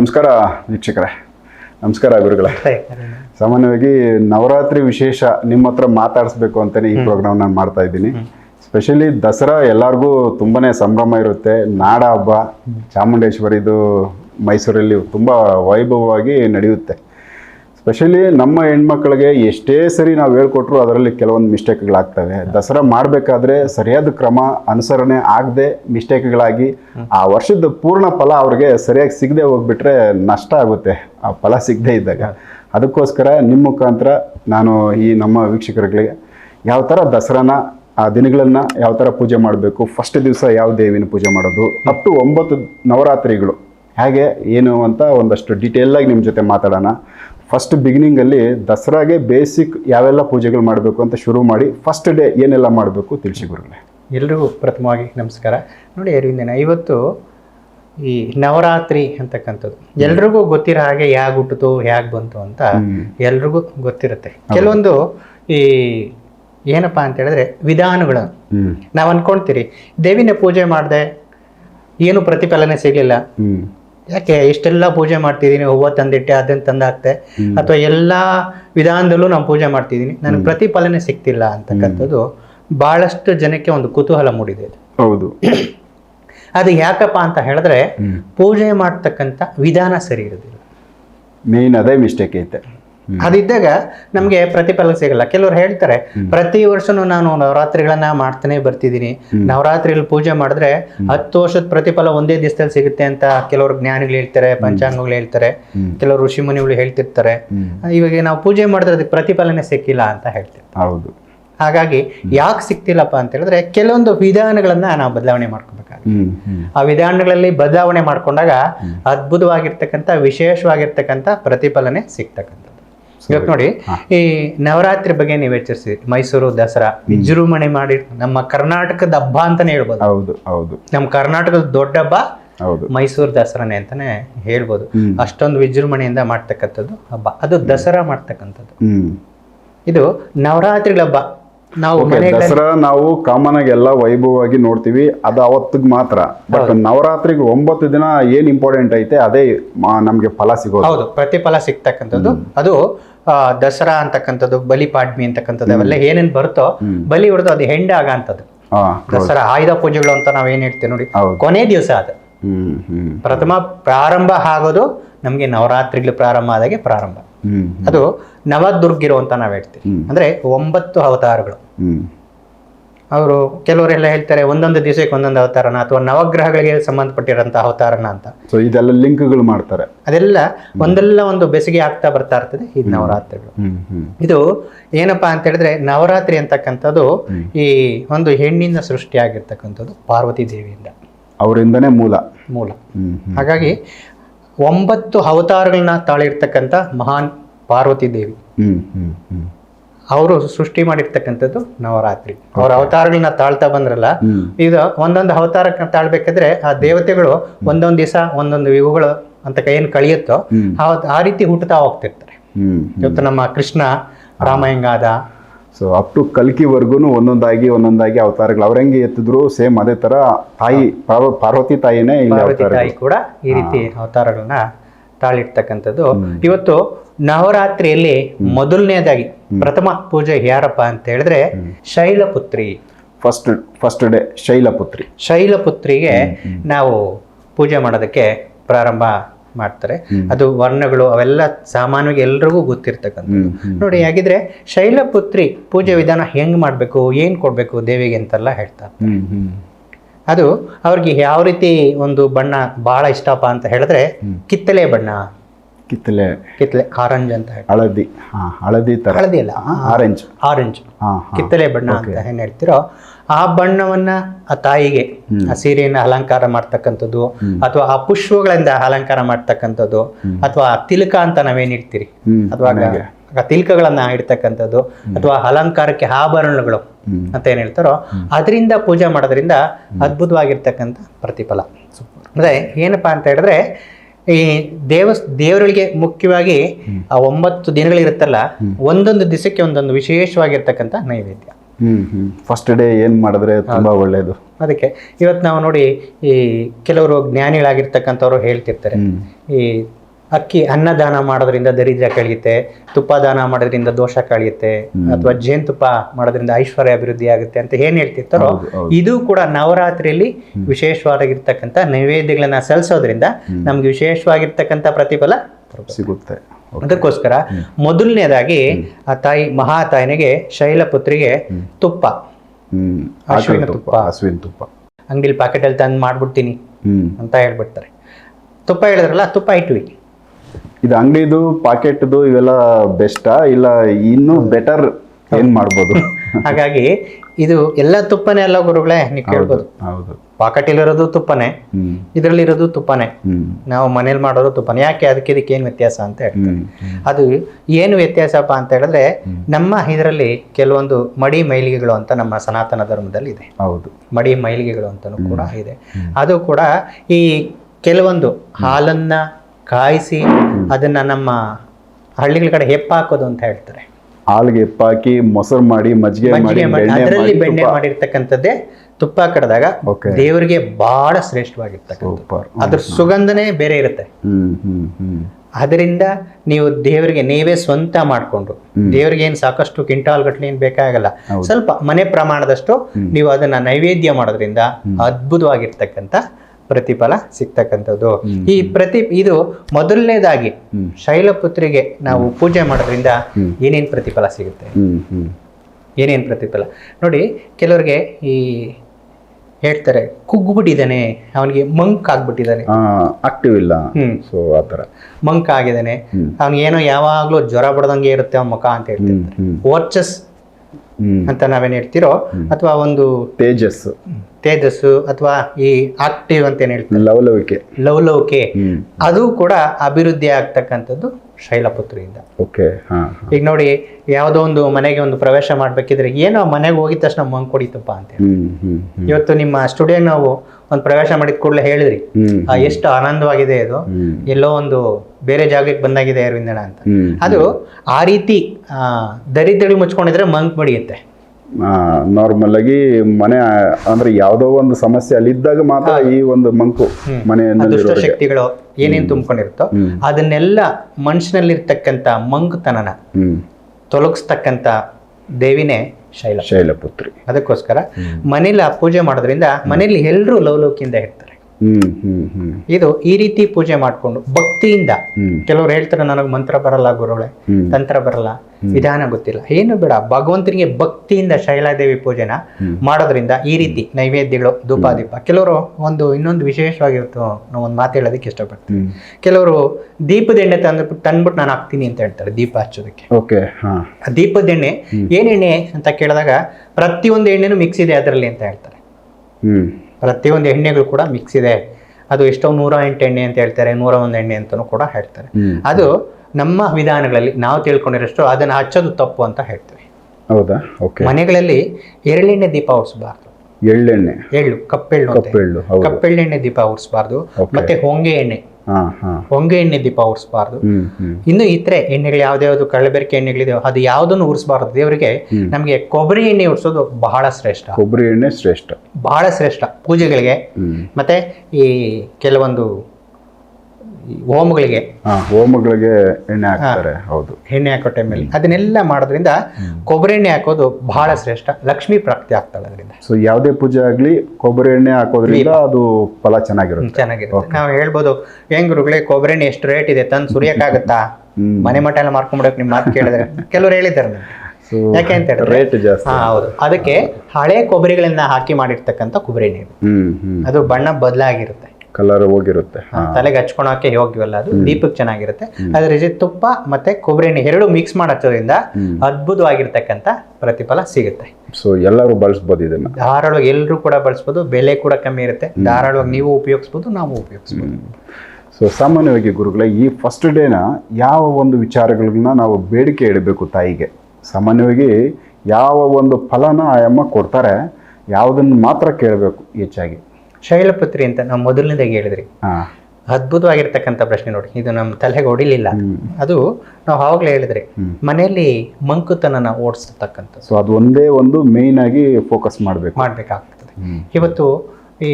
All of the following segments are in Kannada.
ನಮಸ್ಕಾರ ವೀಕ್ಷಕರೇ. ನಮಸ್ಕಾರ ಗುರುಗಳೇ. ಸಾಮಾನ್ಯವಾಗಿ ನವರಾತ್ರಿ ವಿಶೇಷ ನಿಮ್ಮ ಹತ್ರ ಮಾತಾಡಿಸ್ಬೇಕು ಅಂತಾನೆ ಈ ಪ್ರೋಗ್ರಾಮ್ ನಾನು ಮಾಡ್ತಾ ಇದ್ದೀನಿ. ಸ್ಪೆಷಲಿ ದಸರಾ ಎಲ್ಲರಿಗೂ ತುಂಬಾನೇ ಸಂಭ್ರಮ ಇರುತ್ತೆ. ನಾಡ ಹಬ್ಬ ಚಾಮುಂಡೇಶ್ವರಿದು ಮೈಸೂರಲ್ಲಿ ತುಂಬ ವೈಭವವಾಗಿ ನಡೆಯುತ್ತೆ. ಸ್ಪೆಷಲಿ ನಮ್ಮ ಹೆಣ್ಮಕ್ಳಿಗೆ ಎಷ್ಟೇ ಸರಿ ನಾವು ಹೇಳ್ಕೊಟ್ರು ಅದರಲ್ಲಿ ಕೆಲವೊಂದು ಮಿಸ್ಟೇಕ್ಗಳಾಗ್ತವೆ ದಸರಾ ಮಾಡಬೇಕಾದ್ರೆ ಸರಿಯಾದ ಕ್ರಮ ಅನುಸರಣೆ ಆಗದೆ ಮಿಸ್ಟೇಕ್ಗಳಾಗಿ ಆ ವರ್ಷದ ಪೂರ್ಣ ಫಲ ಅವ್ರಿಗೆ ಸರಿಯಾಗಿ ಸಿಗದೆ ಹೋಗ್ಬಿಟ್ರೆ ನಷ್ಟ ಆಗುತ್ತೆ. ಆ ಫಲ ಸಿಗದೆ ಇದ್ದಾಗ. ಅದಕ್ಕೋಸ್ಕರ ನಿಮ್ಮ ಮುಖಾಂತರ ನಾನು ಈ ನಮ್ಮ ವೀಕ್ಷಕರುಗಳಿಗೆ ಯಾವ ಥರ ದಸರಾನ ಆ ದಿನಗಳನ್ನು ಯಾವ ಥರ ಪೂಜೆ ಮಾಡಬೇಕು ಫಸ್ಟ್ ದಿವಸ ಯಾವ ದೇವಿನ ಪೂಜೆ ಮಾಡೋದು ಅಪ್ ಟು ಒಂಬತ್ತು ನವರಾತ್ರಿಗಳು. ಹೇಗೆ ಏನು ಅಂತ ಒಂದಷ್ಟು ಡೀಟೇಲಾಗಿ ನಿಮ್ಮ ಜೊತೆ ಮಾತಾಡೋಣ. ಫಸ್ಟ್ ಬಿಗಿನಿಂಗಲ್ಲಿ ದಸರಾಗೆ ಬೇಸಿಕ್ ಯಾವೆಲ್ಲ ಪೂಜೆಗಳು ಮಾಡಬೇಕು ಅಂತ ಶುರು ಮಾಡಿ ಫಸ್ಟ್ ಡೇ ಏನೆಲ್ಲ ಮಾಡಬೇಕು ತಿಳಿಸಿ ಗುರುಗಳೇ. ಎಲ್ರಿಗೂ ಪ್ರಥಮವಾಗಿ ನಮಸ್ಕಾರ. ನೋಡಿ ಅರವಿಂದನ ಇವತ್ತು ಈ ನವರಾತ್ರಿ ಅಂತಕ್ಕಂಥದ್ದು. ಎಲ್ರಿಗೂ ಗೊತ್ತಿರೋ ಹಾಗೆ ಯಾಕೆ ಹುಟ್ಟಿತು ಹೇಗೆ ಬಂತು ಅಂತ ಎಲ್ರಿಗೂ ಗೊತ್ತಿರುತ್ತೆ. ಕೆಲವೊಂದು ಈ ಏನಪ್ಪ ಅಂತ ಹೇಳಿದ್ರೆ ವಿಧಾನಗಳು. ನಾವು ಅನ್ಕೊಂತೀರಿ ದೇವಿನ ಪೂಜೆ ಮಾಡಿದೆ ಏನು ಪ್ರತಿಫಲನೆ ಸಿಗಲಿಲ್ಲ. ಯಾಕೆ ಇಷ್ಟೆಲ್ಲ ಪೂಜೆ ಮಾಡ್ತಿದ್ದೀನಿ ಹೂವು ತಂದಿಟ್ಟೆ ಅದನ್ನ ತಂದಾಕ್ತೆ ಅಥವಾ ಎಲ್ಲ ವಿಧಾನದಲ್ಲೂ ನಾನು ಪೂಜೆ ಮಾಡ್ತಿದ್ದೀನಿ ನನಗೆ ಪ್ರತಿಫಲನೆ ಸಿಗ್ತಿಲ್ಲ ಅಂತಕ್ಕಂಥದ್ದು ಬಹಳಷ್ಟು ಜನಕ್ಕೆ ಒಂದು ಕುತೂಹಲ ಮೂಡಿದೆ. ಹೌದು. ಅದು ಯಾಕಪ್ಪ ಅಂತ ಹೇಳಿದ್ರೆ ಪೂಜೆ ಮಾಡ್ತಕ್ಕಂಥ ವಿಧಾನ ಸರಿ ಇರೋದಿಲ್ಲ. ಮೇನ್ ಅದೇ ಮಿಸ್ಟೇಕ್ ಐತೆ. ಅದಿದ್ದಾಗ ನಮಗೆ ಪ್ರತಿಫಲ ಸಿಗಲ್ಲ. ಕೆಲವರು ಹೇಳ್ತಾರೆ ಪ್ರತಿ ವರ್ಷನೂ ನಾನು ನವರಾತ್ರಿಗಳನ್ನ ಮಾಡ್ತಾನೆ ಬರ್ತಿದ್ದೀನಿ. ನವರಾತ್ರಿಯಲ್ಲಿ ಪೂಜೆ ಮಾಡಿದ್ರೆ ಹತ್ತು ವರ್ಷದ ಪ್ರತಿಫಲ ಒಂದೇ ದಿವಸದಲ್ಲಿ ಸಿಗುತ್ತೆ ಅಂತ ಕೆಲವರು ಜ್ಞಾನಿಗಳು ಹೇಳ್ತಾರೆ ಪಂಚಾಂಗಗಳು ಹೇಳ್ತಾರೆ ಕೆಲವರು ಋಷಿ ಮುನಿಗಳು ಹೇಳ್ತಿರ್ತಾರೆ ಇವಾಗ ನಾವು ಪೂಜೆ ಮಾಡಿದ್ರೆ ಅದಕ್ಕೆ ಪ್ರತಿಫಲನೆ ಸಿಕ್ಕಿಲ್ಲ ಅಂತ ಹೇಳ್ತೀವಿ ಹೌದು. ಹಾಗಾಗಿ ಯಾಕೆ ಸಿಕ್ತಿಲ್ಲಪ್ಪ ಅಂತ ಹೇಳಿದ್ರೆ ಕೆಲವೊಂದು ವಿಧಾನಗಳನ್ನ ನಾವು ಬದಲಾವಣೆ ಮಾಡ್ಕೋಬೇಕಾಗುತ್ತೆ. ಹ್ಞೂ ಆ ವಿಧಾನಗಳಲ್ಲಿ ಬದಲಾವಣೆ ಮಾಡ್ಕೊಂಡಾಗ ಅದ್ಭುತವಾಗಿರ್ತಕ್ಕಂಥ ವಿಶೇಷವಾಗಿರ್ತಕ್ಕಂಥ ಪ್ರತಿಫಲನೆ ಸಿಗ್ತಕ್ಕಂಥದ್ದು. ಇವತ್ತು ನೋಡಿ ಈ ನವರಾತ್ರಿ ಬಗ್ಗೆ ನೀವು ಎಚ್ಚರಿಸಿ. ಮೈಸೂರು ದಸರಾ ವಿಜೃಂಭಣೆ ಮಾಡಿ ನಮ್ಮ ಕರ್ನಾಟಕದ ಹಬ್ಬ ಅಂತಾನೆ ಹೇಳ್ಬೋದು. ಹೌದು ಹೌದು. ನಮ್ಮ ಕರ್ನಾಟಕದ ದೊಡ್ಡ ಹಬ್ಬ ಹೌದು. ಮೈಸೂರು ದಸರಾನೆ ಅಂತಾನೆ ಹೇಳ್ಬೋದು. ಅಷ್ಟೊಂದು ವಿಜೃಂಭಣೆಯಿಂದ ಮಾಡ್ತಕ್ಕಂಥದ್ದು ಹಬ್ಬ. ಅದು ದಸರಾ ಮಾಡ್ತಕ್ಕಂಥದ್ದು. ಇದು ನವರಾತ್ರಿಗಳ ಹಬ್ಬ. ನಾವು ದಸರಾ ನಾವು ಕಾಮನ್ ಆಗಿ ಎಲ್ಲ ವೈಭವವಾಗಿ ನೋಡ್ತೀವಿ. ಅದು ಅವತ್ತಿಗೆ ಮಾತ್ರ. ಬಟ್ ನವರಾತ್ರಿಗೆ ಒಂಬತ್ತು ದಿನ ಏನ್ ಇಂಪಾರ್ಟೆಂಟ್ ಐತೆ ಅದೇ ನಮ್ಗೆ ಫಲ ಸಿಗೋದು. ಹೌದು ಪ್ರತಿಫಲ ಸಿಗ್ತಕ್ಕಂಥದ್ದು. ಅದು ದಸರಾ ಅಂತಕ್ಕಂಥದ್ದು ಬಲಿಪಾಡ್ಮಿ ಅಂತಕ್ಕಂಥದ್ದು ಅವೆಲ್ಲ ಏನೇನ್ ಬರುತ್ತೋ ಬಲಿ ಹೊಡೆದು ಅದು ಹೆಂಡ ಆಗಂಥದ್ದು. ದಸರಾ ಆಯುಧ ಪೂಜೆಗಳು ಅಂತ ನಾವ್ ಏನ್ ಹೇಳ್ತೀವಿ ನೋಡಿ. ಕೊನೆ ದಿವಸ ಅದು. ಹ್ಮ್ ಹ್ಮ್. ಪ್ರಥಮ ಪ್ರಾರಂಭ ಆಗೋದು ನಮಗೆ ನವರಾತ್ರಿಗಳು ಪ್ರಾರಂಭ ಆದಾಗೆ ಪ್ರಾರಂಭ. ಅದು ನವದುರ್ಗ್ ಅಂತ ನಾವ್ ಹೇಳ್ತೀವಿ. ಅಂದ್ರೆ ಒಂಬತ್ತು ಅವತಾರಗಳು. ಹ್ಮ್. ಅವರು ಕೆಲವರೆಲ್ಲ ಹೇಳ್ತಾರೆ ಒಂದೊಂದು ದಿವಸಕ್ಕೆ ಒಂದೊಂದು ಅವತಾರನ ಅಥವಾ ನವಗ್ರಹಗಳಿಗೆ ಸಂಬಂಧಪಟ್ಟಿರೋಂಥ ಅವತಾರನ ಅಂತ. ಸೊ ಇದೆಲ್ಲ ಲಿಂಕ್ಗಳು ಮಾಡ್ತಾರೆ. ಅದೆಲ್ಲ ಒಂದೆಲ್ಲ ಒಂದು ಬೆಸಿಗೆ ಆಗ್ತಾ ಬರ್ತಾ ಇರ್ತದೆ ಈ ನವರಾತ್ರಿಗಳು. ಇದು ಏನಪ್ಪಾ ಅಂತ ಹೇಳಿದ್ರೆ ನವರಾತ್ರಿ ಅಂತಕ್ಕಂಥದ್ದು ಈ ಒಂದು ಹೆಣ್ಣಿನ ಸೃಷ್ಟಿಯಾಗಿರ್ತಕ್ಕಂಥದ್ದು ಪಾರ್ವತಿ ದೇವಿಯಿಂದ. ಅವರಿಂದನೇ ಮೂಲ. ಮೂಲ. ಹಾಗಾಗಿ ಒಂಬತ್ತು ಅವತಾರಗಳನ್ನ ತಾಳಿರ್ತಕ್ಕಂಥ ಮಹಾನ್ ಪಾರ್ವತಿ ದೇವಿ. ಅವರು ಸೃಷ್ಟಿ ಮಾಡಿರ್ತಕ್ಕಂಥದ್ದು ನವರಾತ್ರಿ. ಅವ್ರ ಅವತಾರಗಳನ್ನ ತಾಳ್ತಾ ಬಂದ್ರಲ್ಲ ಈಗ ಇದು ಒಂದೊಂದು ಅವತಾರಕ್ಕೆ ತಾಳ್ಬೇಕಾದ್ರೆ ಆ ದೇವತೆಗಳು ಒಂದೊಂದು ದಿವಸ ಒಂದೊಂದು ಇವುಗಳು ಅಂತ ಏನ್ ಕಳಿಯುತ್ತೋ ಆ ಆ ರೀತಿ ಹುಟ್ಟುತ್ತಾ ಹೋಗ್ತಿರ್ತಾರೆ. ಇವತ್ತು ನಮ್ಮ ಕೃಷ್ಣ ರಾಮಾಯಂಗಾದ ಸೊ ಅಪ್ ಟು ಕಲ್ಕಿವರೆಗೂ ಒಂದೊಂದಾಗಿ ಒಂದೊಂದಾಗಿ ಅವತಾರಗಳು ಅವ್ರ ಹೆಂಗೆ ಎತ್ತಿದ್ರು ಸೇಮ್ ಅದೇ ತರ ತಾಯಿ ಪಾರ್ವ- ಪಾರ್ವತಿ ತಾಯಿನೇ ಇಲ್ಲಿ ಪಾರ್ವತಿ ತಾಯಿ ಕೂಡ ಈ ರೀತಿ ಅವತಾರಗಳನ್ನ ತಾಳಿಡ್ತಕ್ಕಂಥದ್ದು ಇವತ್ತು ನವರಾತ್ರಿಯಲ್ಲಿ ಮೊದಲನೇದಾಗಿ ಪ್ರಥಮ ಪೂಜೆ ಯಾರಪ್ಪ ಅಂತ ಹೇಳಿದ್ರೆ Shailaputri. First first day Shailaputri. ಶೈಲಪುತ್ರಿಗೆ ನಾವು ಪೂಜೆ ಮಾಡೋದಕ್ಕೆ ಪ್ರಾರಂಭ ಮಾಡ್ತಾರೆ. ಅದು ವರ್ಣಗಳು ಅವೆಲ್ಲ ಸಾಮಾನ್ಯವಾಗಿ ಎಲ್ರಿಗೂ ಗೊತ್ತಿರ್ತಕ್ಕಂಥದ್ದು. ನೋಡಿ ಹಾಗಿದ್ರೆ ಶೈಲಪುತ್ರಿ ಪೂಜೆ ವಿಧಾನ ಹೆಂಗ್ ಮಾಡ್ಬೇಕು ಏನ್ ಕೊಡ್ಬೇಕು ದೇವಿಗೆ ಅಂತೆಲ್ಲ ಹೇಳ್ತಾರೆ ಅದು ಅವ್ರಿಗೆ ಯಾವ ರೀತಿ ಒಂದು ಬಣ್ಣ ಬಹಳ ಇಷ್ಟಪ್ಪ ಅಂತ ಹೇಳಿದ್ರೆ ಕಿತ್ತಲೆ ಬಣ್ಣ. ಕಿತ್ತಲೆ. ಕಿತ್ತಲೆ ಆರೆಂಜ್ ಅಂತ ಹೇಳಿ ಹಳದಿ ಹಳದಿ ಹಳದಿ ಅಲ್ಲ ಆರೆಂಜ್ ಆರೆಂಜ್ ಕಿತ್ತಲೆ ಬಣ್ಣ ಅಂತ ಏನ್ ಹೇಳ್ತಿರೋ ಆ ಬಣ್ಣವನ್ನ ಆ ತಾಯಿಗೆ ಆ ಸೀರೆಯನ್ನ ಅಲಂಕಾರ ಮಾಡ್ತಕ್ಕಂಥದ್ದು ಅಥವಾ ಆ ಪುಷ್ಪಗಳಿಂದ ಅಲಂಕಾರ ಮಾಡ್ತಕ್ಕಂಥದ್ದು ಅಥವಾ ಆ ತಿಲಕ ಅಂತ ನಾವೇನ್ ಇಡ್ತೀರಿ ಅಥವಾ ತಿಲಕಗಳನ್ನ ಇಡ್ತಕ್ಕಂಥದ್ದು ಅಥವಾ ಅಲಂಕಾರಕ್ಕೆ ಆಭರಣಗಳು ಅಂತ ಏನ್ ಹೇಳ್ತಾರೋ ಅದರಿಂದ ಪೂಜೆ ಮಾಡೋದ್ರಿಂದ ಅದ್ಭುತವಾಗಿರ್ತಕ್ಕಂಥ ಪ್ರತಿಫಲ. ಅಂದ್ರೆ ಏನಪ್ಪಾ ಅಂತ ಹೇಳಿದ್ರೆ ಈ ದೇವ ದೇವರುಗಳಿಗೆ ಮುಖ್ಯವಾಗಿ ಆ ಒಂಬತ್ತು ದಿನಗಳಿರುತ್ತಲ್ಲ ಒಂದೊಂದು ದಿವಸಕ್ಕೆ ಒಂದೊಂದು ವಿಶೇಷವಾಗಿರ್ತಕ್ಕಂಥ ನೈವೇದ್ಯ. ಫಸ್ಟ್ ಡೇ ಏನ್ ಮಾಡಿದ್ರೆ ತುಂಬಾ ಒಳ್ಳೇದು. ಅದಕ್ಕೆ ಇವತ್ತು ನಾವು ನೋಡಿ ಈ ಕೆಲವರು ಜ್ಞಾನಿಗಳಾಗಿರ್ತಕ್ಕಂಥವ್ರು ಹೇಳ್ತಿರ್ತಾರೆ. ಈ ಅಕ್ಕಿ ಅನ್ನದಾನ ಮಾಡೋದ್ರಿಂದ ದರಿದ್ರ ಕಳೆಯುತ್ತೆ ತುಪ್ಪ ದಾನ ಮಾಡೋದ್ರಿಂದ ದೋಷ ಕಳೆಯುತ್ತೆ ಅಥವಾ ಜೇನುತುಪ್ಪ ಮಾಡೋದ್ರಿಂದ ಐಶ್ವರ್ಯ ಅಭಿವೃದ್ಧಿ ಆಗುತ್ತೆ ಅಂತ ಏನ್ ಹೇಳ್ತಿರ್ತಾರೋ. ಇದು ಕೂಡ ನವರಾತ್ರಿಯಲ್ಲಿ ವಿಶೇಷವಾಗಿರ್ತಕ್ಕಂಥ ನೈವೇದ್ಯಗಳನ್ನ ಸಲ್ಲಿಸೋದ್ರಿಂದ ನಮ್ಗೆ ವಿಶೇಷವಾಗಿರ್ತಕ್ಕಂಥ ಪ್ರತಿಫಲ ಸಿಗುತ್ತೆ. ಅದಕ್ಕೋಸ್ಕರ ಮೊದಲನೇದಾಗಿ ಆ ತಾಯಿ ಮಹಾ ತಾಯಿನಿಗೆ ಶೈಲಪುತ್ರಿಗೆ ತುಪ್ಪ. ಹಸುವಿನ ತುಪ್ಪ. ಹಸುವಿನ ತುಪ್ಪ. ಅಂಗಡಿಲಿ ಪ್ಯಾಕೆಟಲ್ಲಿ ತಂದು ಮಾಡ್ಬಿಡ್ತೀನಿ ಅಂತ ಹೇಳ್ಬಿಡ್ತಾರೆ. ತುಪ್ಪ ಹೇಳಿದ್ರಲ್ಲ ತುಪ್ಪ ಇಟ್ವಿ. ಇದು ಅಂಗಡಿದು ಪಾಕೆಟ್ದು ಇವೆಲ್ಲ ಬೆಸ್ಟಾ? ಇಲ್ಲ ಇನ್ನೂ ಬೆಟರ್ ಏನ್ ಮಾಡ್ಬೋದು? ಹಾಗಾಗಿ ಇದು ಎಲ್ಲ ತುಪ್ಪನೇ ಅಲ್ಲ ಗುರುಗಳೇ ನೀವು ಕೇಳ್ಬೋದು. ಹೌದು. ಪಾಕೆಟಲ್ಲಿರೋದು ತುಪ್ಪನೇ ಇದರಲ್ಲಿರೋದು ತುಪ್ಪನೇ. ನಾವು ಮನೇಲಿ ಮಾಡೋದು ತುಪ್ಪನೇ. ಯಾಕೆ ಅದಕ್ಕೆ ಇದಕ್ಕೆ ಏನು ವ್ಯತ್ಯಾಸ ಅಂತ ಹೇಳ್ತಾರೆ ಅದು ಏನು ವ್ಯತ್ಯಾಸಪ್ಪ ಅಂತ ಹೇಳಿದ್ರೆ ನಮ್ಮ ಇದರಲ್ಲಿ ಕೆಲವೊಂದು ಮಡಿ ಮೈಲಿಗೆಗಳು ಅಂತ ನಮ್ಮ ಸನಾತನ ಧರ್ಮದಲ್ಲಿ ಇದೆ. ಹೌದು. ಮಡಿ ಮೈಲಿಗೆಗಳು ಅಂತಲೂ ಕೂಡ ಇದೆ. ಅದು ಕೂಡ ಈ ಕೆಲವೊಂದು ಹಾಲನ್ನ ಕಾಯಿಸಿ ಅದನ್ನ ನಮ್ಮ ಹಳ್ಳಿಗಳ ಕಡೆ ಹೆಪ್ಪಾಕೋದು ಅಂತ ಹೇಳ್ತಾರೆ. ಹಾಲ್ಗೆ ಎಪ್ಪಾಕಿ ಮೊಸರು ಮಾಡಿ ಮಜ್ಜಿಗೆ ಮಾಡಿ ಬೆಣ್ಣೆ ಅದರಲ್ಲಿ ಮಾಡಿ ಬೆಣ್ಣೆ ಮಾಡಿರ್ತಕ್ಕಂಥದ್ದೇ ತುಪ್ಪ ಕಡ್ದಾಗ ದೇವರಿಗೆ ಬಹಳ ಶ್ರೇಷ್ಠವಾಗಿರ್ತಕ್ಕಂಥ ಅದ್ರ ಸುಗಂಧನೇ ಬೇರೆ ಇರುತ್ತೆ. ಅದರಿಂದ ನೀವು ದೇವರಿಗೆ ನೀವೇ ಸ್ವಂತ ಮಾಡಿಕೊಂಡು ದೇವರಿಗೆ ಏನು ಸಾಕಷ್ಟು ಕಿಂಟಾಲ್ ಗಟ್ಟಲೆ ಏನು ಬೇಕಾಗಲ್ಲ ಸ್ವಲ್ಪ ಮನೆ ಪ್ರಮಾಣದಷ್ಟು ನೀವು ಅದನ್ನ ನೈವೇದ್ಯ ಮಾಡೋದ್ರಿಂದ ಅದ್ಭುತವಾಗಿರ್ತಕ್ಕಂಥ ಪ್ರತಿಫಲ ಸಿಗ್ತಕ್ಕಂಥದ್ದು. ಈ ಪ್ರತಿ ಇದು ಮೊದಲನೇದಾಗಿ ಶೈಲಪುತ್ರಿಗೆ ನಾವು ಪೂಜೆ ಮಾಡೋದ್ರಿಂದ ಏನೇನು ಪ್ರತಿಫಲ ಸಿಗುತ್ತೆ? ಏನೇನು ಪ್ರತಿಫಲ? ನೋಡಿ ಕೆಲವರಿಗೆ ಈ ಹೇಳ್ತಾರೆ ಕುಗ್ಬಿಟ್ಟಿದ್ದಾನೆ ಅವನಿಗೆ ಮಂಕ್ ಆಗ್ಬಿಟ್ಟಿದ್ದಾನೆ. ಆಕ್ಟಿವ್ ಇಲ್ಲ. ಹ್ಮ್. ಸೊ ಆ ಥರ. ಮಂಕ್ ಆಗಿದ್ದಾನೆ. ಅವನಿಗೆ ಅವ್ನಿಗೇನೋ ಯಾವಾಗಲೂ ಜ್ವರ ಬಡ್ದಂಗೆ ಇರುತ್ತೆ ಅವನ ಮುಖ ಅಂತ ಹೇಳ್ತಿರ್ತಾರೆ. ಹ್ಮ್. ವರ್ಚಸ್ ಅಂತ ನಾವೇನು ಹೇಳ್ತಿರೋ ಅಥವಾ ಒಂದು ತೇಜಸ್ ತೇಜಸ್ಸು ಅಥವಾ ಈ ಆಕ್ಟಿವ್ ಅಂತ ಏನು ಹೇಳ್ತೀವಿ ಲವಲವಿಕೆ. ಲವಲವಿಕೆ. ಅದು ಕೂಡ ಅಭಿವೃದ್ಧಿ ಆಗ್ತಕ್ಕಂಥದ್ದು ಶೈಲಪುತ್ರಿಯಿಂದ. ಓಕೆ. ಈಗ ನೋಡಿ ಯಾವುದೋ ಒಂದು ಮನೆಗೆ ಒಂದು ಪ್ರವೇಶ ಮಾಡ್ಬೇಕಿದ್ರೆ ಏನೋ ಮನೆಗೆ ಹೋಗಿದ ತಕ್ಷಣ ಮಂಗ್ ಕೊಡಿತಪ್ಪ ಅಂತ ಇವತ್ತು ನಿಮ್ಮ ಸ್ಟುಡಿಯೋ ನಾವು ಒಂದು ಪ್ರವೇಶ ಮಾಡಿದ ಕೂಡಲೇ ಹೇಳಿದ್ರಿ. ಎಷ್ಟು ಆನಂದವಾಗಿದೆ ಇದು ಎಲ್ಲೋ ಒಂದು ಬೇರೆ ಜಾಗಕ್ಕೆ ಬಂದಾಗಿದೆ ಅರವಿಂದಣ ಅಂತ. ಅದು ಆ ರೀತಿ ದರಿದ್ರಿ ದರಿದ್ರಳಿ ಮುಚ್ಕೊಂಡಿದ್ರೆ ಮಂಕ್ ಬಡಿಯುತ್ತೆ ನಾರ್ಮಲ್ ಆಗಿ ಮನೆ ಅಂದ್ರೆ ಯಾವ್ದೋ ಒಂದು ಸಮಸ್ಯೆ ಅಲ್ಲಿದ್ದಾಗ ಮಾತ್ರ ಈ ಒಂದು ಮಂಕು ಮನೆಯಲ್ಲಿರೋರಿಗೆ ಶಕ್ತಿಗಳು ಏನೇನ್ ತುಂಬಿಕೊಂಡಿರುತ್ತೋ. ಅದನ್ನೆಲ್ಲ ಮನುಷ್ಯನಲ್ಲಿರ್ತಕ್ಕಂಥ ಮಂಕ್ತನನ ಹ್ಮ್. ತೊಲಗಿಸ್ತಕ್ಕಂಥ ದೇವಿನೇ ಶೈಲ ಶೈಲಪುತ್ರಿ. ಅದಕ್ಕೋಸ್ಕರ ಮನೇಲಿ ಆ ಪೂಜೆ ಮಾಡೋದ್ರಿಂದ ಮನೇಲಿ ಎಲ್ಲರೂ ಲವಲೋಕಿಯಿಂದ ಇರ್ತಾರೆ. ಇದು ಈ ರೀತಿ ಪೂಜೆ ಮಾಡಿಕೊಂಡು ಭಕ್ತಿಯಿಂದ. ಕೆಲವ್ರು ಹೇಳ್ತಾರೆ ನನಗೆ ಮಂತ್ರ ಬರಲ್ಲ ಗುರುಗಳೆ. ತಂತ್ರ ಬರಲ್ಲ ವಿಧಾನ ಗೊತ್ತಿಲ್ಲ. ಏನು ಬೇಡ ಭಗವಂತನಿಗೆ ಭಕ್ತಿಯಿಂದ ಶೈಲಾದೇವಿ ಪೂಜೆನ ಮಾಡೋದ್ರಿಂದ ಈ ರೀತಿ ನೈವೇದ್ಯಗಳು ಧೂಪಾದೀಪ ಕೆಲವರು ಒಂದು ಇನ್ನೊಂದು ವಿಶೇಷವಾಗಿರುತ್ತೆ ನಾವು ಒಂದು ಮಾತು ಹೇಳೋದಕ್ಕೆ ಇಷ್ಟಪಡ್ತೀವಿ ಕೆಲವರು ದೀಪದ ಎಣ್ಣೆ ತಂದು ತಂದ್ಬಿಟ್ಟು ನಾನು ಹಾಕ್ತೀನಿ ಅಂತ ಹೇಳ್ತಾರೆ ದೀಪ ಹಚ್ಚೋದಕ್ಕೆ. ಓಕೆ ದೀಪದ ಎಣ್ಣೆ ಏನ್ ಎಣ್ಣೆ ಅಂತ ಕೇಳಿದಾಗ ಪ್ರತಿಯೊಂದು ಎಣ್ಣೆನೂ ಮಿಕ್ಸ್ ಇದೆ ಅದರಲ್ಲಿ ಅಂತ ಹೇಳ್ತಾರೆ. ಹ್ಮ್. ಪ್ರತಿಯೊಂದು ಎಣ್ಣೆಗಳು ಕೂಡ ಮಿಕ್ಸ್ ಇದೆ. ಅದು ಎಷ್ಟೋ ನೂರ ಎಂಟು ಎಣ್ಣೆ ಅಂತ ಹೇಳ್ತಾರೆ ನೂರ ಒಂದು ಎಣ್ಣೆ ಅಂತಲೂ ಕೂಡ ಹೇಳ್ತಾರೆ. ಅದು ನಮ್ಮ ವಿಧಾನಗಳಲ್ಲಿ ನಾವು ತಿಳ್ಕೊಂಡಿರೋಷ್ಟು ಅದನ್ನು ಹಚ್ಚೋದು ತಪ್ಪು ಅಂತ ಹೇಳ್ತೀವಿ. ಹೌದಾ? ಓಕೆ ಮನೆಗಳಲ್ಲಿ ಎರಳೆಣ್ಣೆ ದೀಪ ಉರಿಸಬಾರ್ದು. ಎಳ್ಳೆಣ್ಣೆ. ಎಳ್ಳು ಕಪ್ಪೆಳ್ಳು ಅಂತ ಕಪ್ಪೆಳ್ಳು ಕಪ್ಪೆಳ್ಳೆಣ್ಣೆ ದೀಪ ಉರಿಸಬಾರ್ದು. ಮತ್ತೆ ಹೊಂಗೆ ಎಣ್ಣೆ. ಹೊಂಗೆ ಎಣ್ಣೆ ದೀಪ ಉರಿಸಬಾರ್ದು. ಇನ್ನು ಇತರೆ ಎಣ್ಣೆಗಳು ಯಾವ್ದ್ಯಾವ್ದು ಕಳ್ಳಬೆರಕೆ ಎಣ್ಣೆಗಳಿದಾವೆ ಅದು ಯಾವುದನ್ನು ಉರಿಸಬಾರ್ದು. ದೇವರಿಗೆ ನಮಗೆ ಕೊಬ್ಬರಿ ಎಣ್ಣೆ ಉರಿಸೋದು ಬಹಳ ಶ್ರೇಷ್ಠ. ಕೊಬ್ಬರಿ ಎಣ್ಣೆ ಶ್ರೇಷ್ಠ. ಬಹಳ ಶ್ರೇಷ್ಠ ಪೂಜೆಗಳಿಗೆ. ಮತ್ತೆ ಈ ಕೆಲವೊಂದು ಹೋಮಗಳಿಗೆ. ಹೋಮಗಳಿಗೆ ಎಣ್ಣೆ ಹಾಕ್ತಾರೆ ಹೌದು. ಎಣ್ಣೆ ಹಾಕೋ ಟೈಮಲ್ಲಿ. ಅದನ್ನೆಲ್ಲ ಮಾಡೋದ್ರಿಂದ ಕೊಬ್ಬರಿ ಎಣ್ಣೆ ಹಾಕೋದು ಬಹಳ ಶ್ರೇಷ್ಠ. ಲಕ್ಷ್ಮಿ ಪ್ರಾಪ್ತಿ ಆಗ್ತಾಳೆ ಅದರಿಂದ. ಸೊ ಯಾವುದೇ ಪೂಜೆ ಆಗಲಿ ಕೊಬ್ಬರಿ ಎಣ್ಣೆ ಹಾಕೋದ್ರಿಂದ ಅದು ಫಲ ಚೆನ್ನಾಗಿರುತ್ತೆ. ಚೆನ್ನಾಗಿರುತ್ತೆ. ನಾವು ಹೇಳ್ಬೋದು ಹೆಂಗ್ರುಗಳೇ ಕೊಬ್ಬರಿ ಎಣ್ಣೆ ಎಷ್ಟು ರೇಟ್ ಇದೆ? ತಂದು ಸುರಿಯಕ್ಕಾಗತ್ತಾ. ಮನೆ ಮಠ ಎಲ್ಲ ಮಾರ್ಕೊಂಡ್ಬಿಡಕ್ ನಿಮ್ಮ ಮಾತು ಕೇಳಿದ್ರೆ. ಕೆಲವ್ರು ಹೇಳಿದ್ದಾರೆ ಯಾಕೆ ಅಂತ ಹೇಳಿದ್ರೆ ರೇಟ್ ಜಾಸ್ತಿ. ಹಾ ಹೌದು. ಅದಕ್ಕೆ ಹಳೆ ಕೊಬ್ಬರಿಗಳನ್ನ ಹಾಕಿ ಮಾಡಿರ್ತಕ್ಕಂಥ ಕೊಬ್ಬರಿ ಎಣ್ಣೆ ಅದು ಬಣ್ಣ ಬದಲಾಗಿರುತ್ತೆ. ಕಲರ್ ಹೋಗಿರುತ್ತೆ. ತಲೆಗೆ ಹಚ್ಕೊಳಕ್ಕೆ ಯೋಗ್ಯವಲ್ಲ ಅದು. ದೀಪಕ್ಕೆ ಚೆನ್ನಾಗಿರುತ್ತೆ. ಅದ್ರ ಜೊತೆ ತುಪ್ಪ ಮತ್ತೆ ಕೊಬ್ಬರಿ ಎಣ್ಣೆ ಎರಡು ಮಿಕ್ಸ್ ಮಾಡೋದ್ರಿಂದ ಅದ್ಭುತವಾಗಿರ್ತಕ್ಕಂಥ ಪ್ರತಿಫಲ ಸಿಗುತ್ತೆ. ಸೊ ಎಲ್ಲರೂ ಬಳಸ್ಬೋದು ಇದನ್ನ. ಧಾರಾಳವಾಗಿ ಎಲ್ಲರೂ ಕೂಡ ಬಳಸ್ಬೋದು. ಬೆಲೆ ಕೂಡ ಕಮ್ಮಿ ಇರುತ್ತೆ. ಧಾರಾಳವಾಗಿ ನೀವು ಉಪಯೋಗಿಸ್ಬೋದು ನಾವು ಉಪಯೋಗಿಸ್ಬೋದು. ಸೊ ಸಾಮಾನ್ಯವಾಗಿ ಗುರುಗಳೇ ಈ ಫಸ್ಟ್ ಡೇನ ಯಾವ ಒಂದು ವಿಚಾರಗಳನ್ನ ನಾವು ಬೇಡಿಕೆ ಇಡಬೇಕು ತಾಯಿಗೆ? ಸಾಮಾನ್ಯವಾಗಿ ಯಾವ ಒಂದು ಫಲನ ಆಯಮ್ಮ ಕೊಡ್ತಾರೆ ಯಾವುದನ್ನು ಮಾತ್ರ ಕೇಳಬೇಕು ಹೆಚ್ಚಾಗಿ. ಶೈಲಪುತ್ರಿ ಅಂತ ನಾವು ಮೊದಲನೇದಾಗಿ ಹೇಳಿದ್ರಿ. ಅದ್ಭುತವಾಗಿರ್ತಕ್ಕಂಥ ಪ್ರಶ್ನೆ ನೋಡಿ ಇದು ನಮ್ಮ ತಲೆಗೆ ಹೊಡಿಲಿಲ್ಲ. ಅದು ನಾವು ಆವಾಗಲೇ ಹೇಳಿದ್ರೆ ಮನೆಯಲ್ಲಿ ಮಂಕುತನನ ಓಡಿಸ್ತಕ್ಕಂಥ ಸೊ ಅದು ಒಂದೇ ಒಂದು ಮೇನ್ ಆಗಿ ಫೋಕಸ್ ಮಾಡಬೇಕು. ಮಾಡಬೇಕಾಗ್ತದೆ. ಇವತ್ತು ಈ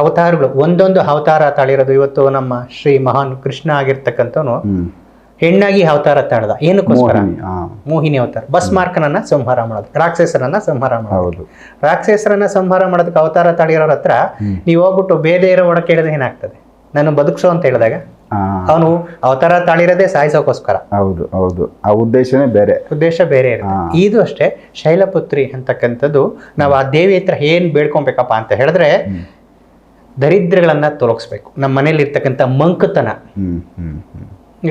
ಅವತಾರಗಳು ಒಂದೊಂದು ಅವತಾರ ತಾಳಿರೋದು ಇವತ್ತು ನಮ್ಮ ಶ್ರೀ ಮಹಾನ್ ಕೃಷ್ಣ ಆಗಿರ್ತಕ್ಕಂಥವನು ಹೆಣ್ಣಾಗಿ ಅವತಾರ ತಾಳ್ದ ಏನಕ್ಕೋಸ್ಕರ? ಮೋಹಿನಿ, ಅವತಾರ. ಬಸ್ ಮಾರ್ಕನನ್ನ ಸಂಹಾರ ಮಾಡೋದು. ರಾಕ್ಷಸರನ್ನ ಸಂಹಾರ ಮಾಡೋದು. ರಾಕ್ಷಸರನ್ನ ಸಂಹಾರ ಮಾಡೋದಕ್ಕೆ ಅವತಾರ ತಾಳಿರೋರ ಹತ್ರ ನೀವು ಹೋಗ್ಬಿಟ್ಟು ಬೇರೆ ಇರೋ ಒಡ ಕೇಳಿದ್ರೆ ಏನಾಗ್ತದೆ? ನಾನು ಬದುಕ್ಸೋ ಅಂತ ಹೇಳಿದಾಗ ಅವನು ಅವತಾರ ತಾಳಿರೋದೇ ಸಾಯಿಸೋಕೋಸ್ಕರ. ಹೌದು ಹೌದು. ಆ ಉದ್ದೇಶನೇ ಬೇರೆ. ಉದ್ದೇಶ ಬೇರೆ ಇರುತ್ತೆ. ಇದು ಅಷ್ಟೇ. ಶೈಲಪುತ್ರಿ ಅಂತಕ್ಕಂಥದ್ದು ನಾವು ಆ ದೇವಿ ಹತ್ರ ಏನ್ ಬೇಡ್ಕೊಬೇಕಪ್ಪ ಅಂತ ಹೇಳಿದ್ರೆ ದರಿದ್ರಗಳನ್ನ ತೊಲಗಿಸ್ಬೇಕು. ನಮ್ಮ ಮನೇಲಿ ಇರ್ತಕ್ಕಂಥ ಮಂಕತನ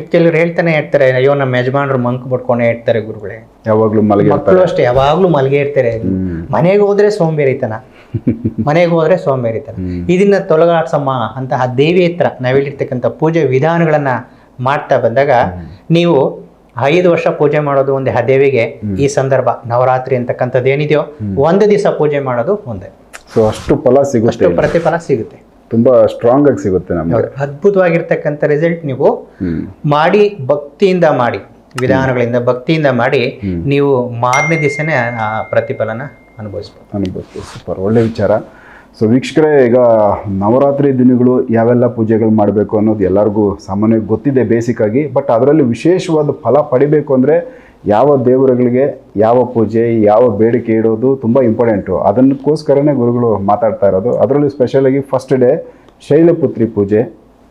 ಕೆಲವ್ರು ಹೇಳ್ತಾನೆ ಇರ್ತಾರೆ ಅಯ್ಯೋ ನಮ್ಮ ಯಜಮಾನ್ರು ಮಂಕ್ ಬಿಡ್ಕೊಂಡೇ ಇರ್ತಾರೆ ಗುರುಗಳೇ. ಯಾವಾಗ್ಲೂ ಮಲಗಿ ಮಕ್ಕಳು ಅಷ್ಟೇ ಯಾವಾಗ್ಲೂ ಮಲ್ಗೆ ಇರ್ತಾರೆ. ಮನೆಗೆ ಹೋದ್ರೆ ಸೋಂಬೇರಿತನ. ಮನೆಗೆ ಹೋದ್ರೆ ಸೋಂಬೇರಿತನ. ಇದನ್ನ ತೊಲಗಾಡ್ಸಮ್ಮ ಅಂತ ಆ ದೇವಿ ಹತ್ರ ನಾವಿಲ್ಲಿರ್ತಕ್ಕಂಥ ಪೂಜೆ ವಿಧಾನಗಳನ್ನ ಮಾಡ್ತಾ ಬಂದಾಗ ನೀವು ಐದು ವರ್ಷ ಪೂಜೆ ಮಾಡೋದು ಒಂದೇ ಆ ದೇವಿಗೆ ಈ ಸಂದರ್ಭ ನವರಾತ್ರಿ ಅಂತಕ್ಕಂಥದ್ದು ಏನಿದೆಯೋ ಒಂದು ದಿವಸ ಪೂಜೆ ಮಾಡೋದು ಒಂದೇ. ಸೊ ಅಷ್ಟು ಫಲ ಸಿಗುತ್ತೆ ಅಷ್ಟು ಪ್ರತಿಫಲ ಸಿಗುತ್ತೆ. ತುಂಬಾ ಸ್ಟ್ರಾಂಗ್ ಆಗಿ ಸಿಗುತ್ತೆ ನಮಗೆ. ಅದ್ಭುತವಾಗಿರ್ತಕ್ಕಂತ ಅದ್ಭುತವಾಗಿರ್ತಕ್ಕಂಥ ರಿಸಲ್ಟ್ ನೀವು ಮಾಡಿ ಭಕ್ತಿಯಿಂದ ಮಾಡಿ ವಿಧಾನಗಳಿಂದ ಭಕ್ತಿಯಿಂದ ಮಾಡಿ ನೀವು ಮಾರನೇ ದಿವಸನೇ ಆ ಪ್ರತಿಫಲನ ಅನುಭವಿಸ್ಬೋದು. ಅನುಭವಿಸ್ಬೋದು. ಸೂಪರ್. ಒಳ್ಳೆ ವಿಚಾರ. ಸೊ ವೀಕ್ಷಕರೇ ಈಗ ನವರಾತ್ರಿ ದಿನಗಳು ಯಾವೆಲ್ಲ ಪೂಜೆಗಳು ಮಾಡಬೇಕು ಅನ್ನೋದು ಎಲ್ಲರಿಗೂ ಸಾಮಾನ್ಯವಾಗಿ ಗೊತ್ತಿದೆ ಬೇಸಿಕ್ ಆಗಿ ಬಟ್ ಅದರಲ್ಲಿ ವಿಶೇಷವಾದ ಫಲ ಪಡಿಬೇಕು ಅಂದರೆ ಯಾವ ದೇವರುಗಳಿಗೆ ಯಾವ ಪೂಜೆ, ಯಾವ ಬೇಡಿಕೆ ಇಡೋದು ತುಂಬ ಇಂಪಾರ್ಟೆಂಟು ಅದನ್ನಕ್ಕೋಸ್ಕರನೇ ಗುರುಗಳು ಮಾತಾಡ್ತಾ ಇರೋದು. ಅದರಲ್ಲಿ ಸ್ಪೆಷಲಾಗಿ ಫಸ್ಟ್ ಡೇ ಶೈಲಪುತ್ರಿ ಪೂಜೆ.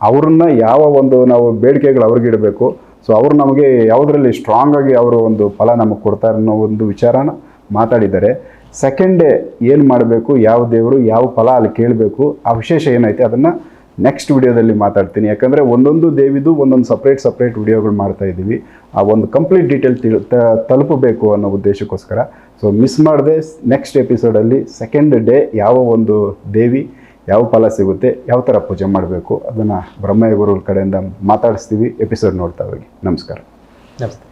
ಅವ್ರನ್ನ ಯಾವ ಒಂದು ನಾವು ಬೇಡಿಕೆಗಳು ಅವ್ರಿಗೆ ಇಡಬೇಕು. ಸೊ ಅವರು ನಮಗೆ ಯಾವುದರಲ್ಲಿ ಸ್ಟ್ರಾಂಗ್ ಆಗಿ ಅವರು ಒಂದು ಫಲ ನಮಗೆ ಕೊಡ್ತಾರೆ ಅನ್ನೋ ಒಂದು ವಿಚಾರನ ಮಾತಾಡಿದ್ದಾರೆ. ಸೆಕೆಂಡ್ ಡೇ ಏನು ಮಾಡಬೇಕು, ಯಾವ ದೇವರು ಯಾವ ಫಲ ಅಲ್ಲಿ ಕೇಳಬೇಕು, ಆ ವಿಶೇಷ ಏನೈತೆ ಅದನ್ನು ನೆಕ್ಸ್ಟ್ ವಿಡಿಯೋದಲ್ಲಿ ಮಾತಾಡ್ತೀನಿ. ಯಾಕಂದರೆ ಒಂದೊಂದು ದೇವಿದು ಒಂದೊಂದು ಸಪ್ರೇಟ್ ಸಪ್ರೇಟ್ ವಿಡಿಯೋಗಳು ಮಾಡ್ತಾ ಇದ್ದೀವಿ. ಆ ಒಂದು ಕಂಪ್ಲೀಟ್ ಡೀಟೇಲ್ ತಿಳ್ ತಲುಪಬೇಕು ಅನ್ನೋ ಉದ್ದೇಶಕ್ಕೋಸ್ಕರ. ಸೊ ಮಿಸ್ ಮಾಡದೆ ನೆಕ್ಸ್ಟ್ ಎಪಿಸೋಡಲ್ಲಿ ಸೆಕೆಂಡ್ ಡೇ ಯಾವ ಒಂದು ದೇವಿ, ಯಾವ ಫಲ ಸಿಗುತ್ತೆ, ಯಾವ ಥರ ಪೂಜೆ ಮಾಡಬೇಕು, ಅದನ್ನು ಬ್ರಹ್ಮಯ್ಯ ಗುರುಗಳ ಕಡೆಯಿಂದ ಮಾತಾಡಿಸ್ತೀವಿ. ಎಪಿಸೋಡ್ ನೋಡ್ತಾ ಹೋಗಿ. ನಮಸ್ಕಾರ. ನಮಸ್ತೆ.